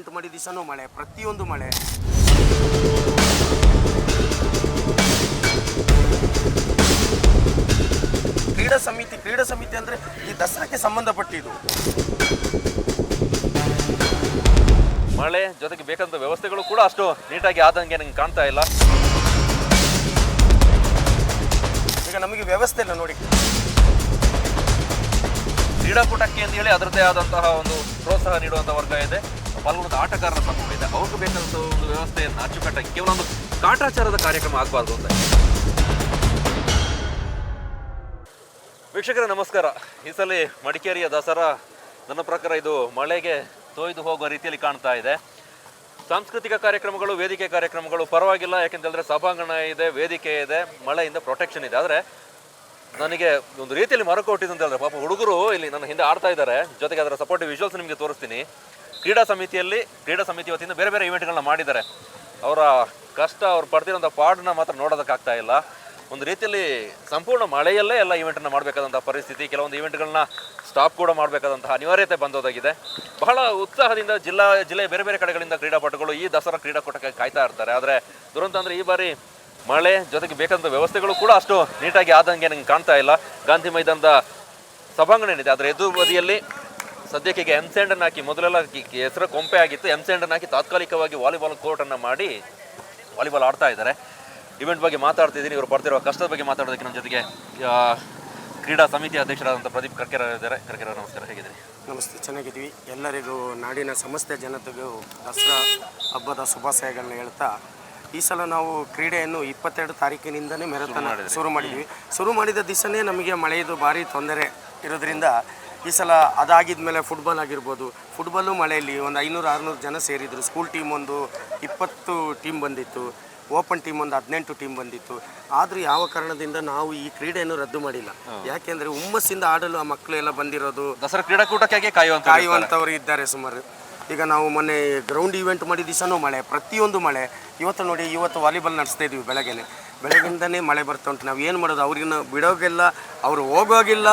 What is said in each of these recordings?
Event ಮಾಡಿದ ದಿವಸನೂ ಮಳೆ ಪ್ರತಿಯೊಂದು ಮಳೆ. ಕ್ರೀಡಾ ಸಮಿತಿ ಕ್ರೀಡಾ ಸಮಿತಿ ಅಂದರೆ ಈ ದಸರಾಕ್ಕೆ ಸಂಬಂಧಪಟ್ಟಿದ್ದು. ಮಳೆ ಜೊತೆಗೆ ಬೇಕಾದಂಥ ವ್ಯವಸ್ಥೆಗಳು ಕೂಡ ಅಷ್ಟು ನೀಟಾಗಿ ಆದಂಗೆ ನಂಗೆ ಕಾಣ್ತಾ ಇಲ್ಲ. ಈಗ ನಮಗೆ ವ್ಯವಸ್ಥೆ ಇಲ್ಲ ನೋಡಿ. ಕ್ರೀಡಾಕೂಟಕ್ಕೆ ಅಂತ ಹೇಳಿ ಅದರದ್ದೇ ಆದಂತಹ ಒಂದು ಪ್ರೋತ್ಸಾಹ ನೀಡುವಂಥ ವರ್ಗ ಇದೆ. ಪಾಲ್ಗೊಳ್ಳದ ಆಟಗಾರರ ಸಮೂಹ ಇದೆ, ಅವ್ರಿಗೆ ಬೇಕಾದಂಥ ಒಂದು ವ್ಯವಸ್ಥೆಯನ್ನು ಅಚ್ಚುಕಟ್ಟಾಗಿ, ಕೇವಲ ಒಂದು ಕಾಟಾಚಾರದ ಕಾರ್ಯಕ್ರಮ ಆಗಬಾರ್ದು ಅಂತ. ವೀಕ್ಷಕರೇ, ನಮಸ್ಕಾರ. ಈ ಸಲ ಮಡಿಕೇರಿಯ ದಸರಾ, ನನ್ನ ಪ್ರಕಾರ ಇದು ಮಳೆಗೆ ತೋಯ್ದು ಹೋಗುವ ರೀತಿಯಲ್ಲಿ ಕಾಣ್ತಾ ಇದೆ. ಸಾಂಸ್ಕೃತಿಕ ಕಾರ್ಯಕ್ರಮಗಳು, ವೇದಿಕೆ ಕಾರ್ಯಕ್ರಮಗಳು ಪರವಾಗಿಲ್ಲ ಯಾಕೆಂತಂದ್ರೆ ಸಭಾಂಗಣ ಇದೆ, ವೇದಿಕೆ ಇದೆ, ಮಳೆಯಿಂದ ಪ್ರೊಟೆಕ್ಷನ್ ಇದೆ. ಆದರೆ ನನಗೆ ಒಂದು ರೀತಿಯಲ್ಲಿ ಮರಕೊಟ್ಟಿದ್ದು ಅಂತ ಹೇಳಿದ್ರೆ ಪಾಪ ಹುಡುಗರು ಇಲ್ಲಿ ನನ್ನ ಹಿಂದೆ ಆಡ್ತಾ ಇದ್ದಾರೆ. ಜೊತೆಗೆ ಅದರ ಸಪೋರ್ಟಿವ್ ವಿಜುವಲ್ಸ್ ನಿಮಗೆ ತೋರಿಸ್ತೀನಿ. ಕ್ರೀಡಾ ಸಮಿತಿಯಲ್ಲಿ, ಕ್ರೀಡಾ ಸಮಿತಿ ವತಿಯಿಂದ ಬೇರೆ ಬೇರೆ ಇವೆಂಟ್ಗಳನ್ನ ಮಾಡಿದ್ದಾರೆ. ಅವರ ಕಷ್ಟ ಅವ್ರು ಪಡೆದಿರೋಂಥ ಪಾಡನ್ನ ಮಾತ್ರ ನೋಡೋದಕ್ಕಾಗ್ತಾ ಇಲ್ಲ. ಒಂದು ರೀತಿಯಲ್ಲಿ ಸಂಪೂರ್ಣ ಮಳೆಯಲ್ಲೇ ಎಲ್ಲ ಇವೆಂಟನ್ನು ಮಾಡಬೇಕಾದಂಥ ಪರಿಸ್ಥಿತಿ, ಕೆಲವೊಂದು ಇವೆಂಟ್ಗಳನ್ನ ಸ್ಟಾಪ್ ಕೂಡ ಮಾಡಬೇಕಾದಂತಹ ಅನಿವಾರ್ಯತೆ ಬಂದೋದಾಗಿದೆ. ಬಹಳ ಉತ್ಸಾಹದಿಂದ ಜಿಲ್ಲಾ ಜಿಲ್ಲೆಯ ಬೇರೆ ಬೇರೆ ಕಡೆಗಳಿಂದ ಕ್ರೀಡಾಪಟುಗಳು ಈ ದಸರಾ ಕ್ರೀಡಾಕೂಟಕ್ಕೆ ಕಾಯ್ತಾ ಇರ್ತಾರೆ. ಆದರೆ ದುರಂತ ಅಂದರೆ ಈ ಬಾರಿ ಮಳೆ, ಜೊತೆಗೆ ಬೇಕಾದಂಥ ವ್ಯವಸ್ಥೆಗಳು ಕೂಡ ಅಷ್ಟು ನೀಟಾಗಿ ಆದಂಗೆ ನನಗೆ ಕಾಣ್ತಾ ಇಲ್ಲ. ಗಾಂಧಿ ಮೈದಾನದ ಸಭಾಂಗಣ ಏನಿದೆ, ಅದರ ಎದುರು ಬದಿಯಲ್ಲಿ ಸದ್ಯಕ್ಕೆ ಈಗ ಎಂಸೆಂಡನ್ನು ಹಾಕಿ ಮೊದಲೆಲ್ಲ ಹೆಸರು ಕೊಂಪೆ ಆಗಿತ್ತು. ಎಂಸೆಂಡನ್ನು ಹಾಕಿ ತಾತ್ಕಾಲಿಕವಾಗಿ ವಾಲಿಬಾಲ್ ಕೋರ್ಟನ್ನು ಮಾಡಿ ವಾಲಿಬಾಲ್ ಆಡ್ತಾ ಇದ್ದಾರೆ. ಇವೆಂಟ್ ಬಗ್ಗೆ ಮಾತಾಡ್ತಿದ್ದೀನಿ. ಇವರು ಪಡ್ತಿರುವ ಕಷ್ಟದ ಬಗ್ಗೆ ಮಾತಾಡೋದಕ್ಕೆ ನಮ್ಮ ಜೊತೆಗೆ ಕ್ರೀಡಾ ಸಮಿತಿ ಅಧ್ಯಕ್ಷರಾದಂಥ ಪ್ರದೀಪ್ ಕರ್ಕೆರ ಇದ್ದಾರೆ. ಕರ್ಕೆರ ನಮಸ್ಕಾರ. ಹೇಗಿದ್ದೀರಿ? ನಮಸ್ತೆ. ಚೆನ್ನಾಗಿದ್ದೀವಿ. ಎಲ್ಲರಿಗೂ ನಾಡಿನ ಸಮಸ್ತ ಜನತೆಗೂ ದಸರಾ ಹಬ್ಬದ ಶುಭಾಶಯಗಳನ್ನ ಹೇಳ್ತಾ ಈ ಸಲ ನಾವು ಕ್ರೀಡೆಯನ್ನು ಇಪ್ಪತ್ತೆರಡು ತಾರೀಕಿನಿಂದನೇ ಮೆರತನ ಶುರು ಮಾಡಿದ್ವಿ ಶುರು ಮಾಡಿದ ದಿವಸನೇ ನಮಗೆ ಮಳೆಯದು ಭಾರಿ ತೊಂದರೆ ಇರೋದ್ರಿಂದ ಈ ಸಲ ಅದಾಗಿದ ಮೇಲೆ ಫುಟ್ಬಾಲ್ ಆಗಿರ್ಬೋದು. ಫುಟ್ಬಾಲು ಮಳೆಯಲ್ಲಿ ಒಂದು ಐನೂರು ಆರುನೂರು ಜನ ಸೇರಿದರು. ಸ್ಕೂಲ್ ಟೀಮ್ ಒಂದು ಇಪ್ಪತ್ತು ಟೀಮ್ ಬಂದಿತ್ತು. ಓಪನ್ ಟೀಮ್ ಒಂದು ಹದಿನೆಂಟು ಟೀಮ್ ಬಂದಿತ್ತು. ಆದರೂ ಯಾವ ಕಾರಣದಿಂದ ನಾವು ಈ ಕ್ರೀಡೆಯನ್ನು ರದ್ದು ಮಾಡಿಲ್ಲ. ಯಾಕೆಂದರೆ ಹುಮ್ಮಸ್ಸಿಂದ ಆಡಲು ಆ ಮಕ್ಕಳು ಎಲ್ಲ ಬಂದಿರೋದು ದಸರಾ ಕ್ರೀಡಾಕೂಟಕ್ಕೆ ಕಾಯುವಂತ ಕಾಯುವಂಥವ್ರು ಇದ್ದಾರೆ ಸುಮಾರು. ಈಗ ನಾವು ಮೊನ್ನೆ ಗ್ರೌಂಡ್ ಇವೆಂಟ್ ಮಾಡಿದ ದಿವಸನೂ ಮಳೆ ಪ್ರತಿಯೊಂದು ಮಳೆ. ಇವತ್ತು ನೋಡಿ ಇವತ್ತು ವಾಲಿಬಾಲ್ ನಡೆಸ್ತಾ ಇದ್ದೀವಿ ಬೆಳಗ್ಗೆನೆ. ಬೆಳಗಿಂದನೇ ಮಳೆ ಬರ್ತಾ ಉಂಟು. ನಾವು ಏನು ಮಾಡೋದು? ಅವ್ರಿಗಿನ್ನ ಬಿಡೋಗಿಲ್ಲ ಅವರು ಹೋಗೋಗಿಲ್ಲ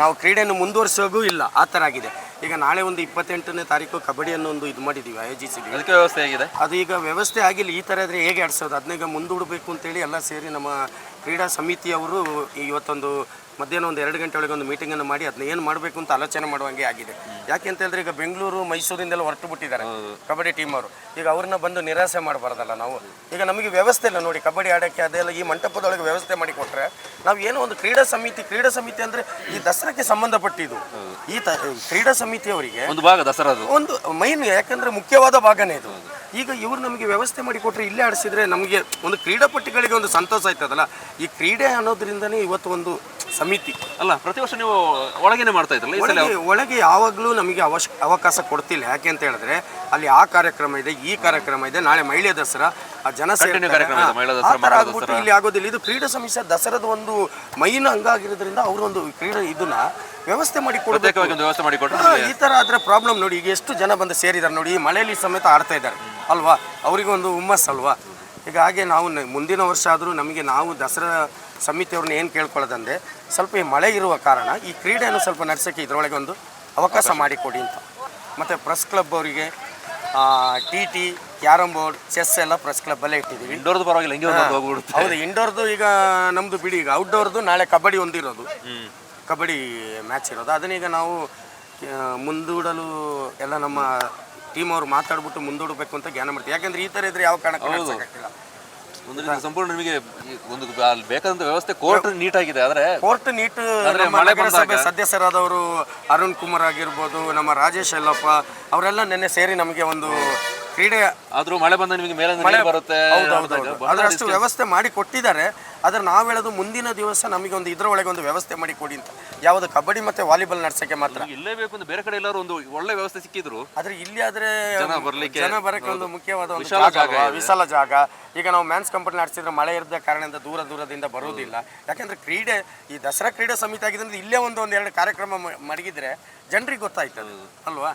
ನಾವು ಕ್ರೀಡೆಯನ್ನು ಮುಂದುವರಿಸೋಗೂ ಇಲ್ಲ. ಆ ಥರ ಆಗಿದೆ. ಈಗ ನಾಳೆ ಒಂದು ಇಪ್ಪತ್ತೆಂಟನೇ ತಾರೀಕು ಕಬಡ್ಡಿಯನ್ನು ಒಂದು ಇದು ಮಾಡಿದ್ದೀವಿ ಆಯೋಜಿಸಿದ್ದೀವಿ ಅದಕ್ಕೆ ವ್ಯವಸ್ಥೆ ಆಗಿದೆ ಅದು ಈಗ ವ್ಯವಸ್ಥೆ ಆಗಿಲ್ಲ. ಈ ಥರ ಆದರೆ ಹೇಗೆ ಆಡಿಸೋದು? ಅದನ್ನ ಈಗ ಮುಂದೂಡಬೇಕು ಅಂತೇಳಿ ಎಲ್ಲ ಸೇರಿ ನಮ್ಮ ಕ್ರೀಡಾ ಸಮಿತಿಯವರು ಇವತ್ತೊಂದು ಮಧ್ಯಾಹ್ನ ಒಂದು ಎರಡು ಗಂಟೆ ಒಳಗೆ ಒಂದು ಮೀಟಿಂಗನ್ನು ಮಾಡಿ ಅದನ್ನ ಏನು ಮಾಡಬೇಕು ಅಂತ ಆಲೋಚನೆ ಮಾಡುವಂಗೆ ಆಗಿದೆ. ಯಾಕೆ ಅಂತ ಹೇಳಿದ್ರೆ ಈಗ ಬೆಂಗಳೂರು ಮೈಸೂರಿಂದೆಲ್ಲ ಹೊರಟು ಬಿಟ್ಟಿದ್ದಾರೆ ಕಬಡ್ಡಿ ಟೀಮ್ ಅವರು. ಈಗ ಅವ್ರನ್ನ ಬಂದು ನಿರಾಸೆ ಮಾಡಬಾರ್ದಲ್ಲ ನಾವು. ಈಗ ನಮಗೆ ವ್ಯವಸ್ಥೆ ಇಲ್ಲ ನೋಡಿ ಕಬಡ್ಡಿ ಆಡೋಕ್ಕೆ ಅದೆಲ್ಲ ಈ ಮಂಟಪದೊಳಗೆ ವ್ಯವಸ್ಥೆ ಮಾಡಿ ಕೊಟ್ಟರೆ ನಾವು ಏನೋ ಒಂದು ಕ್ರೀಡಾ ಸಮಿತಿ ಕ್ರೀಡಾ ಸಮಿತಿ ಅಂದರೆ ಈ ದಸರಾಕ್ಕೆ ಸಂಬಂಧಪಟ್ಟಿದ್ದು. ಈ ತ ಕ್ರೀಡಾ ಸಮಿತಿಯವರಿಗೆ ಒಂದು ಭಾಗ ದಸರಾದು ಒಂದು ಮೈನ್ ಯಾಕಂದರೆ ಮುಖ್ಯವಾದ ಭಾಗನೇ ಇದು. ಈಗ ಇವರು ನಮಗೆ ವ್ಯವಸ್ಥೆ ಮಾಡಿ ಕೊಟ್ಟರೆ ಇಲ್ಲೇ ಆಡಿಸಿದ್ರೆ ನಮಗೆ ಒಂದು ಕ್ರೀಡಾಪಟುಗಳಿಗೆ ಒಂದು ಸಂತೋಷ ಆಯ್ತದಲ್ಲ. ಈ ಕ್ರೀಡೆ ಅನ್ನೋದ್ರಿಂದನೇ ಇವತ್ತು ಒಂದು ಸಮಿತಿ. ಅಲ್ಲ ಪ್ರತಿ ವರ್ಷ ನೀವು ಒಳಗೇನೆ ಮಾಡ್ತಾ ಇದ್ರಲ್ಲ ಈ ಸಲ ಒಳಗೆ ಒಳಗೆ ಯಾವಾಗಲೂ ನಮಗೆ ಅವಶ ಅವಕಾಶ ಕೊಡ್ತಿಲ್ಲ. ಯಾಕೆ ಅಂತ ಹೇಳಿದ್ರೆ ಅಲ್ಲಿ ಆ ಕಾರ್ಯಕ್ರಮ ಇದೆ ಈ ಕಾರ್ಯಕ್ರಮ ಇದೆ ನಾಳೆ ಮಹಿಳೆ ದಸರಾ ಆ ಜನ ಸೇರ್ತಾರೆ. ಕಾರ್ಯಕ್ರಮ ಇದೆ, ಹಾ, ಮಹಿಳಾ ಆ ದಸರಾ, ಥರ ಮಕ್ಕಳ ಆಗ್ಬಿಟ್ಟು ದಸರಾ. ಇಲ್ಲಿ ಆಗೋದಿಲ್ಲ. ಇದು ಕ್ರೀಡಾ ಸಮಿತಿ ದಸರಾದ ಒಂದು ಮೈನ್ ಅಂಗ ಆಗಿರೋದ್ರಿಂದ ಅವರು ಒಂದು ಕ್ರೀಡೆ ಇದನ್ನ ವ್ಯವಸ್ಥೆ ಮಾಡಿ ಕೊಡಬೇಕು. ಪ್ರತ್ಯೇಕವಾಗಿ ಒಂದು ವ್ಯವಸ್ಥೆ ಮಾಡಿಕೊಟ್ರೆ ಹಾ, ಈ ತರ ಆದ್ರೆ ಪ್ರಾಬ್ಲಮ್ ನೋಡಿ ಈಗ ಎಷ್ಟು ಜನ ಬಂದು ಸೇರಿದ್ದಾರೆ ನೋಡಿ ಈ ಮಳೆಯಲ್ಲಿ ಸಮೇತ ಆಡ್ತಾ ಇದ್ದಾರೆ. ಅಲ್ವಾ? ಅವರಿಗೆ ಒಂದು ಹುಮ್ಮಸ್ ಅಲ್ವಾ ಈಗ ಹಾಗೆ ನಾವು ನ- ಮುಂದಿನ ವರ್ಷ ಆದರೂ ನಮಗೆ ನಾವು ದಸರಾ ಸಮಿತಿಯವ್ರನ್ನ ಏನು ಕೇಳ್ಕೊಳ್ಳೋದಂದೆ ಸ್ವಲ್ಪ ಈ ಮಳೆ ಇರುವ ಕಾರಣ ಈ ಕ್ರೀಡೆಯನ್ನು ಸ್ವಲ್ಪ ನಡೆಸೋಕ್ಕೆ ಇದರೊಳಗೆ ಒಂದು ಅವಕಾಶ ಮಾಡಿಕೊಡಿ ಅಂತ. ಮತ್ತು ಪ್ರೆಸ್ ಕ್ಲಬ್ ಅವರಿಗೆ T T carrom board chess ಎಲ್ಲ ಪ್ರೆಸ್ ಕ್ಲಬ್ಬಲ್ಲೇ ಇಟ್ಟಿದ್ದೀವಿ. ಇಂಡೋರ್ದು ಪರವಾಗಿಲ್ಲ ಹಿಂಗೆ ಒಂದು ಹೋಗ್ಬಿಡುತ್ತೆ. ಹೌದು ಇಂಡೋರ್ದು ಈಗ ನಮ್ಮದು ಬಿಡಿ ಈಗ ಔಟ್ಡೋರ್ದು ನಾಳೆ ಕಬಡ್ಡಿ ಒಂದಿರೋದು ಕಬಡ್ಡಿ ಮ್ಯಾಚ್ ಇರೋದು. ಅದನ್ನೀಗ ನಾವು ಮುಂದೂಡಲು ಎಲ್ಲ ನಮ್ಮ ಟೀಮ್ ಅವ್ರು ಮಾತಾಡ್ಬಿಟ್ಟು ಮುಂದೂಡಬೇಕು ಅಂತ ಜ್ಞಾನ ಮಾಡ್ತೀವಿ. ಯಾಕಂದ್ರೆ ಈ ಥರ ಇದ್ರೆ ಯಾವ ಕಾರಣಕ್ಕೂ ಒಂದು ಸಂಪೂರ್ಣ ನಿಮಗೆ ಈ ಒಂದು ಅಲ್ಲಿ ಬೇಕಾದಂತ ವ್ಯವಸ್ಥೆ ಕೋರ್ಟ್ ನೀಟಾಗಿದೆ ಆದ್ರೆ ಕೋರ್ಟ್ ನೀಟ್ ಅಂದ್ರೆ ನಮ್ಮ ಮಳೆ ನಗರಸಭೆ ಬಂದಾಗ- ಸದಸ್ಯರಾದವರು ಅರುಣ್ ಕುಮಾರ್ ಆಗಿರ್ಬೋದು ನಮ್ಮ ರಾಜೇಶ್ ಎಲ್ಲಪ್ಪ ಅವರೆಲ್ಲ ನಿನ್ನೆ ಸೇರಿ ನಮಗೆ ಒಂದು ಕ್ರೀಡೆ ಆದ್ರೂ ಮಳೆ ಬಂದ ನಿಮಗೆ ಮೇಲೆ ಮಳೆ ಬರುತ್ತೆ ಅದರಷ್ಟು ವ್ಯವಸ್ಥೆ ಮಾಡಿ ಕೊಟ್ಟಿದ್ದಾರೆ. ಆದ್ರೆ ನಾವು ಹೇಳೋದು ಮುಂದಿನ ದಿವಸ ನಮಗೆ ಒಂದು ಇದರೊಳಗೆ ಒಂದು ವ್ಯವಸ್ಥೆ ಮಾಡಿ ಕೊಡಿ ಅಂತ. ಯಾವುದು ಕಬಡ್ಡಿ ಮತ್ತೆ ವಾಲಿಬಾಲ್ ನಡ್ಸಕ್ಕೆ ಮಾತ್ರ. ಇಲ್ಲೇ ಬೇಕು ಅಂದ್ರೆ ಬೇರೆ ಕಡೆ ಎಲ್ಲರೂ ಒಂದು ಒಳ್ಳೆ ವ್ಯವಸ್ಥೆ ಸಿಕ್ಕಿದ್ರು. ಆದ್ರೆ ಇಲ್ಲಿ ಆದ್ರೆ ಜನ ಬರ್ಲಿಕ್ಕೆ ಜನ ಬರಕ್ಕೆ ಒಂದು ಮುಖ್ಯವಾದ ಒಂದು ವಿಶಾಲ ಜಾಗ. ವಿಶಾಲ ಜಾಗ. ಈಗ ನಾವು ಮ್ಯಾನ್ಸ್ ಕಂಪನಿ ನಡೆಸಿದ್ರೆ ಮಳೆ ಇರದ ಕಾರಣದಿಂದ ದೂರ ದೂರದಿಂದ ಬರೋದಿಲ್ಲ ಯಾಕಂದ್ರೆ ಕ್ರೀಡೆ ಈ ದಸರಾ ಕ್ರೀಡಾ ಸಮಿತಿ ಆಗಿದ್ರೆ ಇಲ್ಲೇ ಒಂದು ಒಂದ್ ಎರಡು ಕಾರ್ಯಕ್ರಮ ಮಡಗಿದ್ರೆ ಜನರಿಗೆ ಗೊತ್ತಾಯ್ತದೆ. ಅಲ್ವಾ?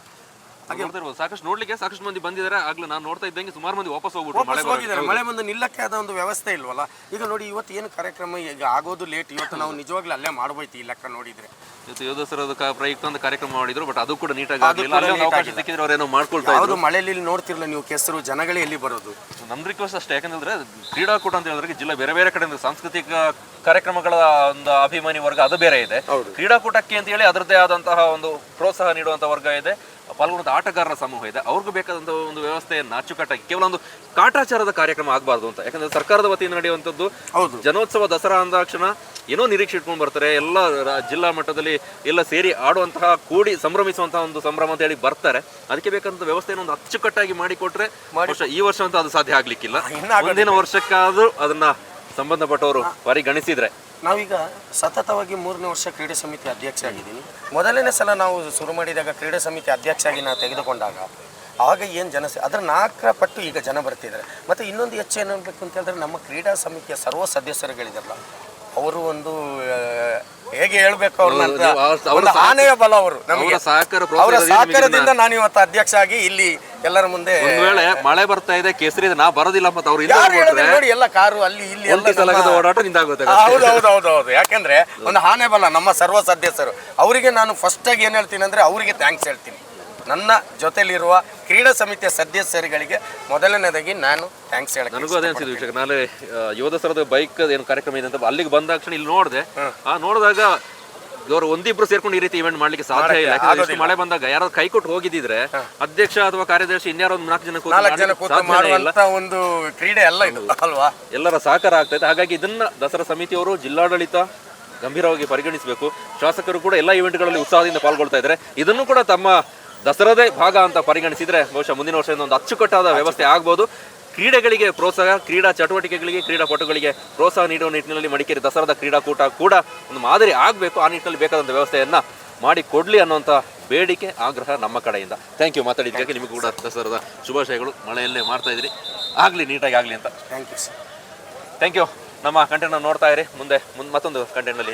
ನೋಡ್ತಿರ್ಬೋದು ಸಾಕಷ್ಟು ನೋಡ್ಲಿಕ್ಕೆ ಸಾಕಷ್ಟು ಮಂದಿ ಬಂದಿದ್ದಾರೆ. ಆಗ್ಲೂ ನಾನು ನೋಡ್ತಾ ಇದ್ದಂಗೆ ಸುಮಾರು ಮಂದಿ ವಾಪಸ್ ಹೋಗ್ಬಿಟ್ಟು ಮಳೆ ವಾಪಸ್ ಹೋಗಿದ್ದಾರೆ. ಮಳೆ ಬಂದು ನಿಲ್ಲಕ್ಕೆ ಆದ ಒಂದು ವ್ಯವಸ್ಥೆ ಇಲ್ವಲ್ಲ? ಈಗ ನೋಡಿ ಇವತ್ತು ಏನು ಕಾರ್ಯಕ್ರಮ ಈಗ ಆಗೋದು ಲೇಟ್ ಇವತ್ತು ನಾವು ನಿಜವಾಗ್ಲೂ ಅಲ್ಲೇ ಮಾಡ್ಬೋಯ್ತು ಈ ಲೆಕ್ಕ ನೋಡಿದ್ರೆ. ಇವತ್ತು ಯೋಧಸರದ ಪ್ರಯುಕ್ತ ಒಂದು ಕಾರ್ಯಕ್ರಮ ಮಾಡಿದ್ರು ಬಟ್ ಅದು ಕೂಡ ನೀಟಾಗಿ ಆಗಲಿಲ್ಲ. ಅಲ್ಲೇ ಒಂದು ಅವಕಾಶ ಸಿಕ್ಕಿದ್ರೆ ಅವ್ರೇನೋ ಮಾಡ್ಕೊಳ್ತಾ ಇದ್ರು. ಯಾವುದು ಮಳೆಯಲ್ಲಿ ಇಲ್ಲಿ ನೋಡ್ತಿರ್ಲಿಲ್ಲ ನೀವು ಕೆಸರು ಜನಗಳೇ ಎಲ್ಲಿ ಬರೋದು? ನಮ್ಮ ರಿಕ್ವೆಸ್ಟ್ ಅಷ್ಟೇ. ಯಾಕಂದ್ರೆ ಕ್ರೀಡಾಕೂಟ ಅಂತ ಹೇಳಿದ್ರೆ ಜಿಲ್ಲಾ ಬೇರೆ ಬೇರೆ ಕಡೆಯಿಂದ ಸಾಂಸ್ಕೃತಿಕ ಕಾರ್ಯಕ್ರಮಗಳ ಒಂದು ಅಭಿಮಾನಿ ವರ್ಗ ಅದು ಬೇರೆ ಇದೆ. ಕ್ರೀಡಾಕೂಟಕ್ಕೆ ಅಂತ ಹೇಳಿ ಅದರದೇ ಆದಂತಹ ಒಂದು ಪ್ರೋತ್ಸಾಹ ನೀಡುವಂತ ವರ್ಗ ಇದೆ. ಪಾಲ್ಗೊಳ್ಳುವಂತ ಆಟಗಾರರ ಸಮೂಹ ಇದೆ. ಅವ್ರಿಗೂ ಬೇಕಾದಂಥ ಒಂದು ವ್ಯವಸ್ಥೆಯನ್ನು ಅಚ್ಚುಕಟ್ಟಾಗಿ ಕೇವಲ ಒಂದು ಕಾಟಾಚಾರದ ಕಾರ್ಯಕ್ರಮ ಆಗಬಾರ್ದು ಅಂತ. ಯಾಕಂದ್ರೆ ಸರ್ಕಾರದ ವತಿಯಿಂದ ನಡೆಯುವಂಥದ್ದು ಹೌದು. ಜನೋತ್ಸವ ದಸರಾ ಅಂದಾಕ್ಷಣ ಏನೋ ನಿರೀಕ್ಷೆ ಇಟ್ಕೊಂಡು ಬರ್ತಾರೆ. ಎಲ್ಲ ಜಿಲ್ಲಾ ಮಟ್ಟದಲ್ಲಿ ಎಲ್ಲ ಸೇರಿ ಆಡುವಂತಹ ಕೂಡಿ ಸಂಭ್ರಮಿಸುವಂತಹ ಒಂದು ಸಂಭ್ರಮ ಅಂತ ಹೇಳಿ ಬರ್ತಾರೆ. ಅದಕ್ಕೆ ಬೇಕಾದಂಥ ವ್ಯವಸ್ಥೆಯನ್ನು ಒಂದು ಅಚ್ಚುಕಟ್ಟಾಗಿ ಮಾಡಿಕೊಟ್ರೆ ಈ ವರ್ಷ ಅಂತ ಅದು ಸಾಧ್ಯ ಆಗ್ಲಿಕ್ಕಿಲ್ಲ. ಮುಂದಿನ ವರ್ಷಕ್ಕಾದ್ರೂ ಅದನ್ನ ಸಂಬಂಧಪಟ್ಟವರು ಪರಿಗಣಿಸಿದ್ರೆ. ನಾವೀಗ ಸತತವಾಗಿ ಮೂರನೇ ವರ್ಷ ಕ್ರೀಡೆ ಸಮಿತಿ ಅಧ್ಯಕ್ಷ ಆಗಿದ್ದೀನಿ ಮೊದಲನೇ ಸಲ ನಾವು ಶುರು ಮಾಡಿದಾಗ ಕ್ರೀಡೆ ಸಮಿತಿ ಅಧ್ಯಕ್ಷ ಆಗಿ ನಾವು ತೆಗೆದುಕೊಂಡಾಗ ಆಗ ಏನು ಜನ ಅದರ ನಾಲ್ಕರ ಪಟ್ಟು ಈಗ ಜನ ಬರ್ತಿದ್ದಾರೆ. ಮತ್ತು ಇನ್ನೊಂದು ಹೆಚ್ಚು ಏನು ಅನ್ಬೇಕು ಅಂತ ಹೇಳಿದ್ರೆ ನಮ್ಮ ಕ್ರೀಡಾ ಸಮಿತಿಯ ಸರ್ವ ಸದಸ್ಯರುಗಳಿದಾರಲ್ಲ ಅವರು ಒಂದು ಹೇಗೆ ಹೇಳ್ಬೇಕು ಅವ್ರನ್ನ ಆನೆಯ ಬಲ ಅವರು ನಮಗೆ. ಅವರ ಸಹಕಾರದಿಂದ ನಾನು ಇವತ್ತು ಅಧ್ಯಕ್ಷ ಆಗಿ ಇಲ್ಲಿ ಎಲ್ಲರ ಮುಂದೆ ಒಂದ್ ವೇಳೆ ಮಳೆ ಬರ್ತಾ ಇದೆ ಕೇಸರಿ ಇದೆ ನಾ ಬರೋದಿಲ್ಲ ಮತ್ತೆ ಅವ್ರು ಇಲ್ಲ ಯಾರು ಹೇಳಿದ್ರು ನೋಡಿ ಎಲ್ಲ ಕಾರು ಅಲ್ಲಿ ಇಲ್ಲಿ ಎಲ್ಲ ಒಂಟಿ ಸಲಗದ ನಮ್ಮ- ಓಡಾಟ ನಿಂದಾಗುತ್ತೆ ಆ, ಹೌದು ಹೌದು ಹೌದು ಹೌದು. ಯಾಕೆಂದ್ರೆ ಒಂದು ಹಾನೆ ಬಲ್ಲ ನಮ್ಮ ಸರ್ವ ಸದಸ್ಯರು. ಅವರಿಗೆ ನಾನು ಫಸ್ಟ್ ಆಗಿ ಏನು ಹೇಳ್ತೀನಿ ಅಂದ್ರೆ ಅವರಿಗೆ ಥ್ಯಾಂಕ್ಸ್ ಹೇಳ್ತೀನಿ. ನನ್ನ ಜೊತೆಲಿರುವ ಕ್ರೀಡಾ ಸಮಿತಿಯ ಸದಸ್ಯರುಗಳಿಗೆ ಮೊದಲನೇದಾಗಿ ನಾನು ಥ್ಯಾಂಕ್ಸ್ ನನಗೂ ಅದೇ ಅನ್ಸಿದ್ದು ವಿಷಯ ನಾಳೆ ಆ, ಯೋಧ ಸರದ ಬೈಕ್ ಏನು ಕಾರ್ಯಕ್ರಮ ಇದೆ ಅಂತ ಅಲ್ಲಿಗೆ ಬಂದ ತಕ್ಷಣ ಇಲ್ಲಿ ನೋಡಿದೆ. ಆ ನೋಡಿದಾಗ ಇವರು ಒಂದಿಬ್ರು ಸೇರ್ಕೊಂಡು ಈ ರೀತಿ ಇವೆಂಟ್ ಮಾಡ್ಲಿಕ್ಕೆ ಸಾಧ್ಯ ಇಲ್ಲ. ಯಾಕಂದ್ರೆ ಇಷ್ಟು ಮಳೆ ಬಂದಾಗ ಯಾರು ಕೈ ಕೊಟ್ಟು ಹೋಗಿದ್ರೆ ಅಧ್ಯಕ್ಷ ಅಥವಾ ಕಾರ್ಯದರ್ಶಿ ಇನ್ಯಾರೋ ಒಂದು ನಾಲ್ಕು ಜನ ಕೂತು ನಾಲ್ಕು ಜನ ಕೂತು ಮಾಡುವಂತ ಒಂದು ಕ್ರೀಡೆ ಅಲ್ಲ ಇದು ಅಲ್ವಾ? ಎಲ್ಲರ ಸಹಕಾರ ಆಗ್ತಾ ಇದೆ ಹಾಗಾಗಿ ಇದನ್ನ ದಸರಾ ಸಮಿತಿಯವರು ಜಿಲ್ಲಾಡಳಿತ ಗಂಭೀರವಾಗಿ ಪರಿಗಣಿಸಬೇಕು. ಶಾಸಕರು ಕೂಡ ಎಲ್ಲ ಇವೆಂಟ್ಗಳಲ್ಲಿ ಉತ್ಸಾಹದಿಂದ ಪಾಲ್ಗೊಳ್ತಾ ಇದ್ದಾರೆ. ಇದನ್ನು ಕೂಡ ತಮ್ಮ ದಸರಾದೇ ಭಾಗ ಅಂತ ಪರಿಗಣಿಸಿದ್ರೆ ಬಹುಶಃ ಮುಂದಿನ ವರ್ಷದಿಂದ ಒಂದು ಅಚ್ಚುಕಟ್ಟಾದ ವ್ಯವಸ್ಥೆ ಆಗ್ಬೋದು. ಕ್ರೀಡೆಗಳಿಗೆ ಪ್ರೋತ್ಸಾಹ ಕ್ರೀಡಾ ಚಟುವಟಿಕೆಗಳಿಗೆ ಕ್ರೀಡಾಪಟುಗಳಿಗೆ ಪ್ರೋತ್ಸಾಹ ನೀಡುವ ನಿಟ್ಟಿನಲ್ಲಿ ಮಡಿಕೇರಿ ದಸರಾದ ಕ್ರೀಡಾಕೂಟ ಕೂಡ ಒಂದು ಮಾದರಿ ಆಗಬೇಕು. ಆ ನಿಟ್ಟಿನಲ್ಲಿ ಬೇಕಾದಂಥ ವ್ಯವಸ್ಥೆಯನ್ನು ಮಾಡಿ ಕೊಡ್ಲಿ ಅನ್ನುವಂಥ ಬೇಡಿಕೆ ಆಗ್ರಹ ನಮ್ಮ ಕಡೆಯಿಂದ. ಥ್ಯಾಂಕ್ ಯು ಮಾತಾಡಿದ್ದಕ್ಕೆ ನಿಮಗೆ ಕೂಡ ದಸರಾದ ಶುಭಾಶಯಗಳು. ಮಳೆಯಲ್ಲೇ ಮಾಡ್ತಾ ಇದ್ದೀರಿ ಆಗಲಿ ನೀಟಾಗಿ ಆಗಲಿ ಅಂತ. Thank you sir thank you ನಮ್ಮ ಕಂಟೆಂಟ್ ನೋಡ್ತಾ ಇರಿ. ಮುಂದೆ ಮುಂದೆ ಮತ್ತೊಂದು ಕಂಟೆಂಟ್ನಲ್ಲಿ